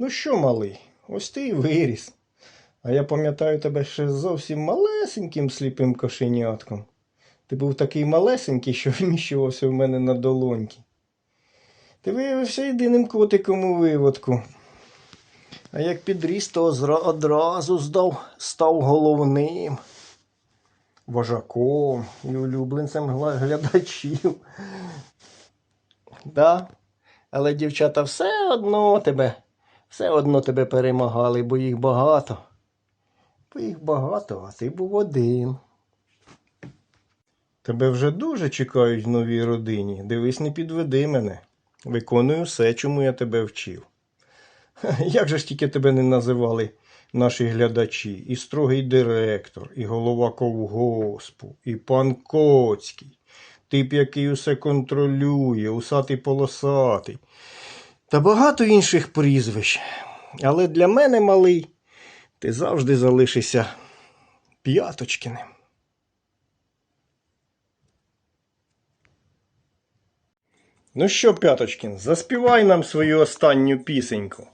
Ну що, малий, ось ти і виріс. А я пам'ятаю тебе ще зовсім малесеньким сліпим кошенятком. Ти був такий малесенький, що вміщувався в мене на долоньки. Ти виявився єдиним котиком у виводку. А як підріс, то одразу здав, став головним вожаком і улюбленцем глядачів. Да, але дівчата все одно тебе, все одно тебе перемагали, бо їх багато. Бо їх багато, а ти був один. Тебе вже дуже чекають в новій родині. Дивись, не підведи мене. Виконую все, чому я тебе вчив. Як же ж тільки тебе не називали наші глядачі, і строгий директор, і голова ковгоспу, і пан Коцький, тип, який усе контролює, усатий полосатий, та багато інших прізвищ. Але для мене, малий, ти завжди залишишся п'яточкиним. Ну що, П'яточкін, заспівай нам свою останню пісеньку.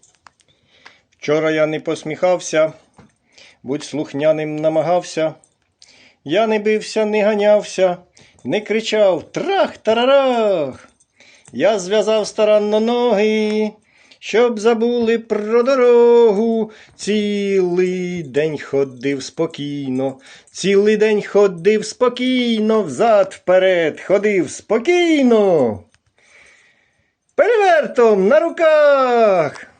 Вчора я не посміхався, будь слухняним намагався. Я не бився, не ганявся, не кричав трах-тарарах. Я зв'язав старанно ноги, щоб забули про дорогу. Цілий день ходив спокійно, цілий день ходив спокійно, взад вперед ходив спокійно. Перевертом на руках.